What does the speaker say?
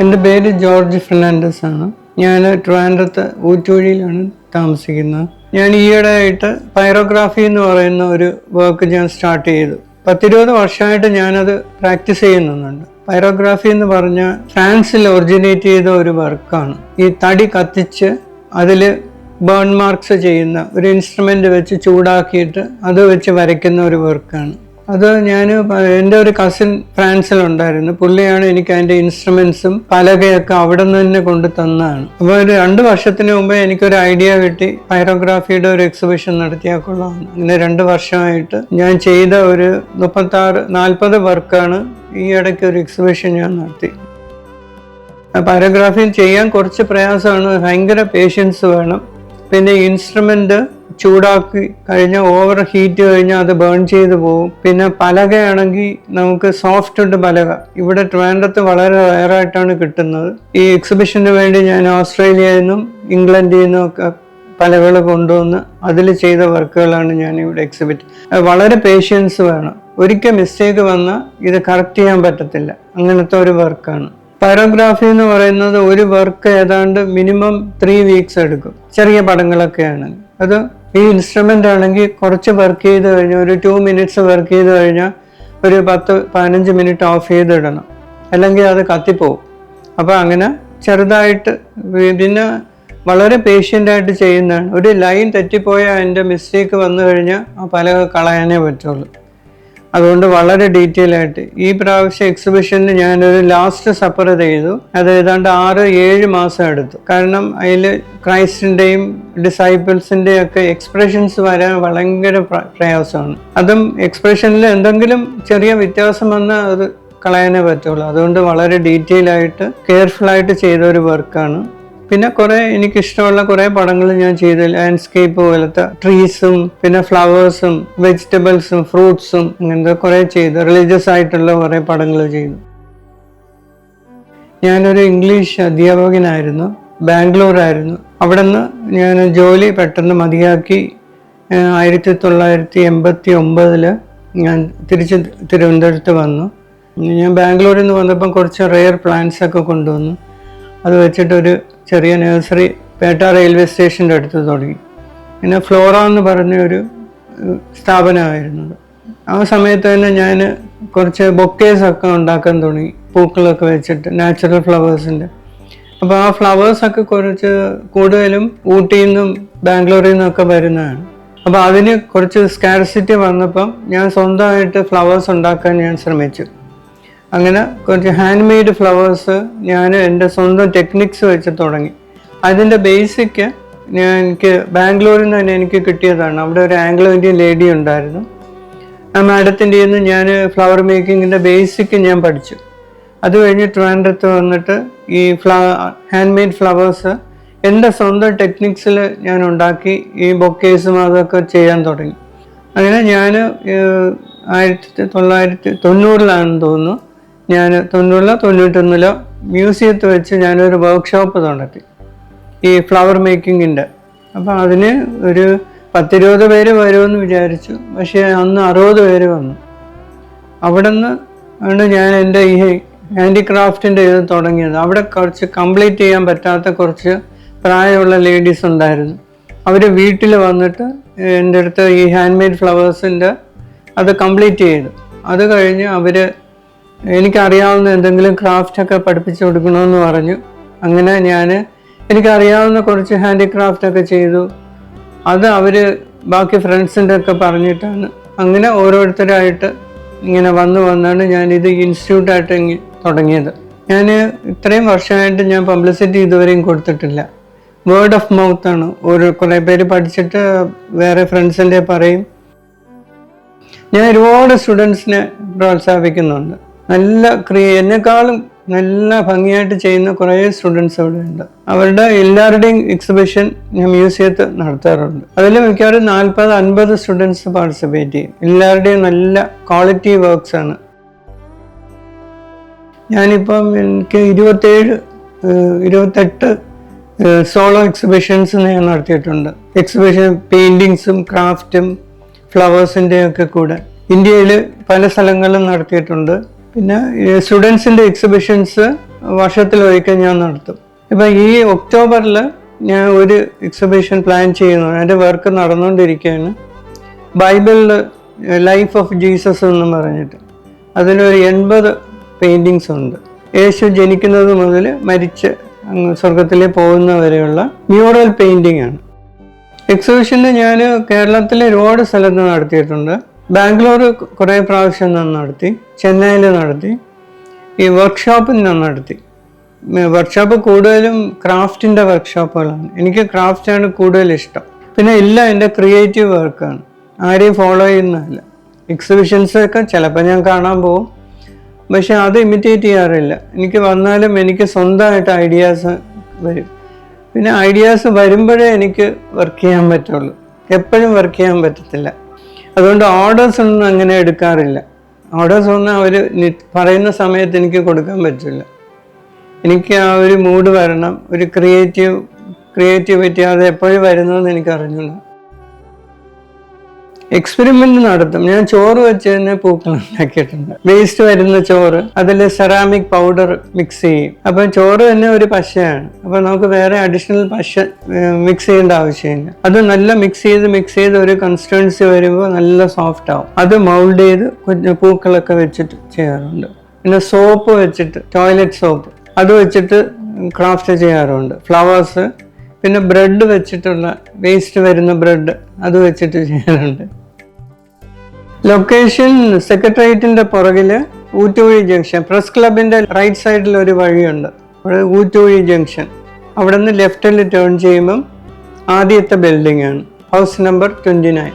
എന്റെ പേര് George Fernandez ആണ്. ഞാൻ ട്രിവാൻഡ്രത്ത് ഊറ്റുവഴിയിലാണ് താമസിക്കുന്നത്. ഞാൻ ഈയിടെ ആയിട്ട് പൈറോഗ്രാഫി എന്ന് പറയുന്ന ഒരു വർക്ക് ഞാൻ സ്റ്റാർട്ട് ചെയ്തു. പത്തിരുപത് വർഷമായിട്ട് ഞാനത് പ്രാക്ടീസ് ചെയ്യുന്നുണ്ട്. പൈറോഗ്രാഫി എന്ന് പറഞ്ഞാൽ ഫ്രാൻസിൽ ഒറിജിനേറ്റ് ചെയ്ത ഒരു വർക്കാണ് ഈ തടി കത്തിച്ച് അതിൽ ബേൺ മാർക്സ് ചെയ്യുന്ന ഒരു ഇൻസ്ട്രുമെന്റ് വെച്ച് ചൂടാക്കിയിട്ട് അത് വെച്ച് വരയ്ക്കുന്ന ഒരു വർക്കാണ് അത് ഞാൻ എന്റെ ഒരു കസിൻ ഫ്രാൻസിലുണ്ടായിരുന്നു. പുള്ളിയാണ് എനിക്ക് അതിന്റെ ഇൻസ്ട്രുമെൻസും പലകയൊക്കെ അവിടെ നിന്ന് തന്നെ കൊണ്ട് തന്നതാണ്. അപ്പോൾ ഒരു രണ്ട് വർഷത്തിന് മുമ്പേ എനിക്കൊരു ഐഡിയ കിട്ടി. പൈറോഗ്രാഫിയുടെ ഒരു എക്സിബിഷൻ നടത്തിയാൽ കൊള്ളാം. അങ്ങനെ രണ്ട് വർഷമായിട്ട് ഞാൻ ചെയ്ത ഒരു മുപ്പത്താറ് നാൽപ്പത് വർക്കാണ് ഈ ഇടയ്ക്ക് ഒരു എക്സിബിഷൻ ഞാൻ നടത്തി. പൈറോഗ്രാഫി ചെയ്യാൻ കുറച്ച് പ്രയാസമാണ്. ഭയങ്കര പേഷ്യൻസ് വേണം. പിന്നെ ഇൻസ്ട്രുമെന്റ് ചൂടാക്കി കഴിഞ്ഞാൽ ഓവർ ഹീറ്റ് കഴിഞ്ഞാൽ അത് ബേൺ ചെയ്ത് പോകും. പിന്നെ പലകയാണെങ്കിൽ നമുക്ക് സോഫ്റ്റ് ഉണ്ട് പലക. ഇവിടെ ട്രിവാൻഡ്രത്ത് വളരെ റയറായിട്ടാണ് കിട്ടുന്നത്. ഈ എക്സിബിഷന് വേണ്ടി ഞാൻ ഓസ്ട്രേലിയയിൽ നിന്നും ഇംഗ്ലണ്ടിൽ നിന്നും ഒക്കെ പലകൾ കൊണ്ടുവന്ന് അതിൽ ചെയ്ത വർക്കുകളാണ് ഞാൻ ഇവിടെ എക്സിബിറ്റ് വളരെ പേഷ്യൻസ് വേണം. ഒരിക്കൽ മിസ്റ്റേക്ക് വന്നാൽ ഇത് കറക്റ്റ് ചെയ്യാൻ പറ്റത്തില്ല. അങ്ങനത്തെ ഒരു വർക്കാണ് പൈറോഗ്രാഫി എന്ന് പറയുന്നത് ഒരു വർക്ക് ഏതാണ്ട് മിനിമം ത്രീ വീക്സ് എടുക്കും. ചെറിയ പടങ്ങളൊക്കെയാണ് അത് ഈ ഇൻസ്ട്രുമെന്റ് ആണെങ്കിൽ കുറച്ച് വർക്ക് ചെയ്ത് കഴിഞ്ഞാൽ ഒരു ടു മിനിറ്റ്സ് വർക്ക് ചെയ്ത് കഴിഞ്ഞാൽ ഒരു പത്ത് പതിനഞ്ച് മിനിറ്റ് ഓഫ് ചെയ്തിടണം. അല്ലെങ്കിൽ അത് കത്തിപ്പോവും. അപ്പോൾ അങ്ങനെ ചെറുതായിട്ട് പിന്നെ വളരെ പേഷ്യന്റായിട്ട് ചെയ്യുന്നതാണ്. ഒരു ലൈൻ തെറ്റിപ്പോയാൽ അതിന്റെ മിസ്റ്റേക്ക് വന്നു കഴിഞ്ഞാൽ ആ പലക കളയാനേ പറ്റുള്ളൂ. അതുകൊണ്ട് വളരെ ഡീറ്റെയിൽ ആയിട്ട്. ഈ പ്രാവശ്യം എക്സിബിഷന് ഞാനൊരു ലാസ്റ്റ് സപ്പർ ചെയ്തു. അത് ഏതാണ്ട് ആറ് ഏഴ് മാസം എടുത്തു. കാരണം അതിൽ ക്രൈസ്റ്റിന്റെയും ഡിസൈപ്പിൾസിന്റെയും ഒക്കെ എക്സ്പ്രഷൻസ് വരാൻ ഭയങ്കര പ്ര- പ്രയാസമാണ്. അതും എക്സ്പ്രഷനിൽ എന്തെങ്കിലും ചെറിയ വ്യത്യാസം വന്നാൽ അത് കളയാനേ പറ്റുള്ളൂ. അതുകൊണ്ട് വളരെ ഡീറ്റെയിൽ ആയിട്ട് കെയർഫുൾ ആയിട്ട് ചെയ്ത ഒരു വർക്കാണ് പിന്നെ കുറെ എനിക്ക് ഇഷ്ടമുള്ള കുറെ പടങ്ങൾ ഞാൻ ചെയ്ത ലാൻഡ്സ്കേപ്പ് പോലത്തെ ട്രീസും പിന്നെ ഫ്ലവേഴ്സും വെജിറ്റബിൾസും ഫ്രൂട്ട്സും അങ്ങനത്തെ കുറെ ചെയ്തു റിലീജിയസ് ആയിട്ടുള്ള കുറെ പടങ്ങൾ ചെയ്തു. ഞാനൊരു ഇംഗ്ലീഷ് അധ്യാപകനായിരുന്നു ബാംഗ്ലൂരായിരുന്നു. അവിടെ നിന്ന് ഞാൻ ജോലി പെട്ടെന്ന് മതിയാക്കി ആയിരത്തി തൊള്ളായിരത്തി എൺപത്തി ഒമ്പതിൽ ഞാൻ തിരിച്ച് തിരുവനന്തപുരത്ത് വന്നു. ഞാൻ ബാംഗ്ലൂരിൽ നിന്ന് വന്നപ്പം കുറച്ച് റെയർ പ്ലാന്റ്സ് ഒക്കെ കൊണ്ടുവന്നു. അത് വെച്ചിട്ടൊരു ചെറിയ നഴ്സറി പേട്ട റെയിൽവേ സ്റ്റേഷന്റെ അടുത്ത് തുടങ്ങി. പിന്നെ ഫ്ലോറ എന്ന് പറഞ്ഞ ഒരു സ്ഥാപനമായിരുന്നു ആ സമയത്ത് തന്നെ ഞാൻ കുറച്ച് ബൊക്കേസൊക്കെ ഉണ്ടാക്കാൻ തുടങ്ങി. പൂക്കളൊക്കെ വെച്ചിട്ട് നാച്ചുറൽ ഫ്ലവേഴ്സിന്റെ അപ്പോൾ ആ ഫ്ലവേഴ്സൊക്കെ കുറച്ച് കൂടുതലും ഊട്ടിയിൽ നിന്നും ബാംഗ്ലൂരിൽ നിന്നൊക്കെ വരുന്നതാണ്. അപ്പോൾ അതിന് കുറച്ച് സ്കാർസിറ്റി വന്നപ്പം ഞാൻ സ്വന്തമായിട്ട് ഫ്ലവേഴ്സ് ഉണ്ടാക്കാൻ ഞാൻ ശ്രമിച്ചു. അങ്ങനെ കുറച്ച് ഹാൻഡ് മെയ്ഡ് ഫ്ലവേഴ്സ് ഞാൻ എന്റെ സ്വന്തം ടെക്നിക്സ് വെച്ച് തുടങ്ങി. അതിന്റെ ബേസിക് ഞാൻ എനിക്ക് ബാംഗ്ലൂരിൽ നിന്ന് തന്നെ എനിക്ക് കിട്ടിയതാണ്. അവിടെ ഒരു ആംഗ്ലോ ഇന്ത്യൻ ലേഡി ഉണ്ടായിരുന്നു. ആ മാഡത്തിന്റെ നിന്ന് ഞാൻ ഫ്ലവർ മേക്കിങ്ങിന്റെ ബേസിക് ഞാൻ പഠിച്ചു. അത് കഴിഞ്ഞ് ട്രിവാൻഡ്രത്ത് വന്നിട്ട് ഈ ഫ്ല ഹാൻഡ് മെയ്ഡ് ഫ്ലവേഴ്സ് എന്റെ സ്വന്തം ടെക്നിക്സിൽ ഞാൻ ഉണ്ടാക്കി. ഈ ബൊക്കേസും അതൊക്കെ ചെയ്യാൻ തുടങ്ങി. അങ്ങനെ ഞാൻ ആയിരത്തി തൊള്ളായിരത്തി തൊണ്ണൂറിലാണെന്ന് തോന്നുന്നു. ഞാൻ തൊണ്ണൂറിലോ തൊണ്ണൂറ്റൊന്നിലോ മ്യൂസിയത്ത് വെച്ച് ഞാനൊരു വർക്ക്ഷോപ്പ് നടത്തി. ഈ ഫ്ലവർ മേക്കിങ്ങിന്റെ അപ്പോൾ അതിന് ഒരു പത്തിരുപത് പേര് വരുമെന്ന് വിചാരിച്ചു. പക്ഷേ അന്ന് അറുപത് പേര് വന്നു. അവിടെ നിന്ന് ആണ് ഞാൻ എന്റെ ഈ ഹാൻഡിക്രാഫ്റ്റിന്റെ ഇത് തുടങ്ങിയത്. അവിടെ കുറച്ച് കംപ്ലീറ്റ് ചെയ്യാൻ പറ്റാത്ത കുറച്ച് പ്രായമുള്ള ലേഡീസ് ഉണ്ടായിരുന്നു. അവർ വീട്ടിൽ വന്നിട്ട് എന്റെ അടുത്ത് ഈ ഹാൻഡ് മെയ്ഡ് ഫ്ലവേഴ്സിന്റെ അത് കംപ്ലീറ്റ് ചെയ്തു. അത് കഴിഞ്ഞ് അവർ എനിക്കറിയാവുന്ന എന്തെങ്കിലും ക്രാഫ്റ്റൊക്കെ പഠിപ്പിച്ചു കൊടുക്കണമെന്ന് പറഞ്ഞു. അങ്ങനെ ഞാൻ എനിക്കറിയാവുന്ന കുറച്ച് ഹാൻഡിക്രാഫ്റ്റ് ഒക്കെ ചെയ്തു. അത് അവർ ബാക്കി ഫ്രണ്ട്സിന്റെ ഒക്കെ പറഞ്ഞിട്ടാണ്. അങ്ങനെ ഓരോരുത്തരായിട്ട് ഇങ്ങനെ വന്നു വന്നാണ് ഞാൻ ഇത് ഇൻസ്റ്റിറ്റ്യൂട്ടായിട്ട് തുടങ്ങിയത്. ഞാൻ ഇത്രയും വർഷമായിട്ട് ഞാൻ പബ്ലിസിറ്റി ഇതുവരെയും കൊടുത്തിട്ടില്ല. വേർഡ് ഓഫ് മൗത്ത് ആണ്. ഒരു കുറേ പേര് പഠിച്ചിട്ട് വേറെ ഫ്രണ്ട്സിന്റെ പറയും. ഞാൻ ഒരുപാട് സ്റ്റുഡൻസിനെ പ്രോത്സാഹിപ്പിക്കുന്നുണ്ട്. നല്ല ക്രിയ എന്നെക്കാളും നല്ല ഭംഗിയായിട്ട് ചെയ്യുന്ന കുറേ സ്റ്റുഡൻസ് അവിടെ ഉണ്ട്. അവരുടെ എല്ലാവരുടെയും എക്സിബിഷൻ ഞാൻ മ്യൂസിയത്ത് നടത്താറുണ്ട്. അതിൽ മിക്കവാറും നാൽപ്പത് അൻപത് സ്റ്റുഡൻസ് പാർട്ടിസിപ്പേറ്റ് ചെയ്യും. എല്ലാവരുടെയും നല്ല ക്വാളിറ്റി വർക്ക്സ് ആണ്. ഞാനിപ്പം എനിക്ക് ഇരുപത്തേഴ് ഇരുപത്തെട്ട് സോളോ എക്സിബിഷൻസ് ഞാൻ നടത്തിയിട്ടുണ്ട്. എക്സിബിഷൻ പെയിന്റിങ്സും ക്രാഫ്റ്റും ഫ്ലവേഴ്സിന്റെയൊക്കെ കൂടെ. ഇന്ത്യയിൽ പല സ്ഥലങ്ങളിലും നടത്തിയിട്ടുണ്ട്. പിന്നെ സ്റ്റുഡൻസിന്റെ എക്സിബിഷൻസ് വർഷത്തിൽ ഒരിക്കൽ ഞാൻ നടത്തും. ഇപ്പം ഈ ഒക്ടോബറിൽ ഞാൻ ഒരു എക്സിബിഷൻ പ്ലാൻ ചെയ്യുന്നു. എന്റെ വർക്ക് നടന്നുകൊണ്ടിരിക്കുകയാണ്. ബൈബിളിൽ ലൈഫ് ഓഫ് ജീസസ് എന്ന് പറഞ്ഞിട്ട്. അതിലൊരു എൺപത് പെയിന്റിങ്സ് ഉണ്ട്. യേശു ജനിക്കുന്നത് മുതൽ മരിച്ച് അങ്ങ് സ്വർഗത്തിലേക്ക് പോകുന്ന വരെയുള്ള മ്യൂറൽ പെയിന്റിംഗ് ആണ്. എക്സിബിഷന് ഞാൻ കേരളത്തിലെ ഒരുപാട് സ്ഥലത്ത് നടത്തിയിട്ടുണ്ട്. ബാംഗ്ലൂർ കുറേ പ്രാവശ്യം ഞാൻ നടത്തി ചെന്നൈയിൽ നടത്തി ഈ വർക്ക്ഷോപ്പിൽ ഞാൻ നടത്തി. വർക്ക്ഷോപ്പ് കൂടുതലും ക്രാഫ്റ്റിന്റെ വർക്ക്ഷോപ്പുകളാണ് എനിക്ക് ക്രാഫ്റ്റാണ് കൂടുതൽ ഇഷ്ടം. പിന്നെ ഇല്ല എന്റെ ക്രിയേറ്റീവ് വർക്കാണ് ആരെയും ഫോളോ ചെയ്യുന്നതല്ല. എക്സിബിഷൻസ് ഒക്കെ ചിലപ്പോൾ ഞാൻ കാണാൻ പോകും. പക്ഷെ അത് ഇമിറ്റേറ്റ് ചെയ്യാറില്ല. എനിക്ക് വന്നാലും എനിക്ക് സ്വന്തമായിട്ട് ഐഡിയാസ് വരും. പിന്നെ ഐഡിയാസ് വരുമ്പോഴേ എനിക്ക് വർക്ക് ചെയ്യാൻ പറ്റുള്ളൂ. എപ്പോഴും വർക്ക് ചെയ്യാൻ പറ്റത്തില്ല. അതുകൊണ്ട് ഓർഡേഴ്സ് ഒന്നും അങ്ങനെ എടുക്കാറില്ല. ഓർഡേഴ്സ് ഒന്നും അവർ പറയുന്ന സമയത്ത് എനിക്ക് കൊടുക്കാൻ പറ്റില്ല. എനിക്ക് ആ ഒരു മൂഡ് വരണം ഒരു ക്രിയേറ്റീവ് ക്രിയേറ്റിവിറ്റി അത് എപ്പോഴും വരുന്നതെന്ന് എനിക്ക് അറിഞ്ഞില്ല എക്സ്പെരിമെന്റ് നടത്തും. ഞാൻ ചോറ് വെച്ച് തന്നെ പൂക്കൾ ഉണ്ടാക്കിയിട്ടുണ്ട്. വേസ്റ്റ് വരുന്ന ചോറ്. അതിൽ സെറാമിക് പൗഡർ മിക്സ് ചെയ്യും. അപ്പൊ ചോറ് തന്നെ ഒരു പശയാണ്. അപ്പൊ നമുക്ക് വേറെ അഡീഷണൽ പശ മിക്സ് ചെയ്യേണ്ട ആവശ്യമില്ല. അത് നല്ല മിക്സ് ചെയ്ത് മിക്സ് ചെയ്ത് ഒരു കൺസിസ്റ്റൻസി വരുമ്പോൾ നല്ല സോഫ്റ്റ് ആവും. അത് മൗൾഡ് ചെയ്ത് പൂക്കളൊക്കെ വെച്ചിട്ട് ചെയ്യാറുണ്ട്. പിന്നെ സോപ്പ് വെച്ചിട്ട് ടോയ്ലറ്റ് സോപ്പ് അത് വെച്ചിട്ട് ക്രാഫ്റ്റ് ചെയ്യാറുണ്ട്. ഫ്ലവേഴ്സ് പിന്നെ ബ്രെഡ് വെച്ചിട്ടുള്ള വേസ്റ്റ് വരുന്ന ബ്രെഡ് അത് വെച്ചിട്ട് ചെയ്യാറുണ്ട്. ലൊക്കേഷൻ സെക്രട്ടേറിയറ്റിന്റെ പുറകിൽ ഊറ്റുവഴി ജംഗ്ഷൻ പ്രസ് ക്ലബിന്റെ റൈറ്റ് സൈഡിൽ ഒരു വഴിയുണ്ട്. അവിടെ ഊറ്റുവഴി ജംഗ്ഷൻ അവിടെ നിന്ന് ലെഫ്റ്റിൽ ടേൺ ചെയ്യുമ്പം ആദ്യത്തെ ബിൽഡിംഗ് ആണ്. House number twenty nine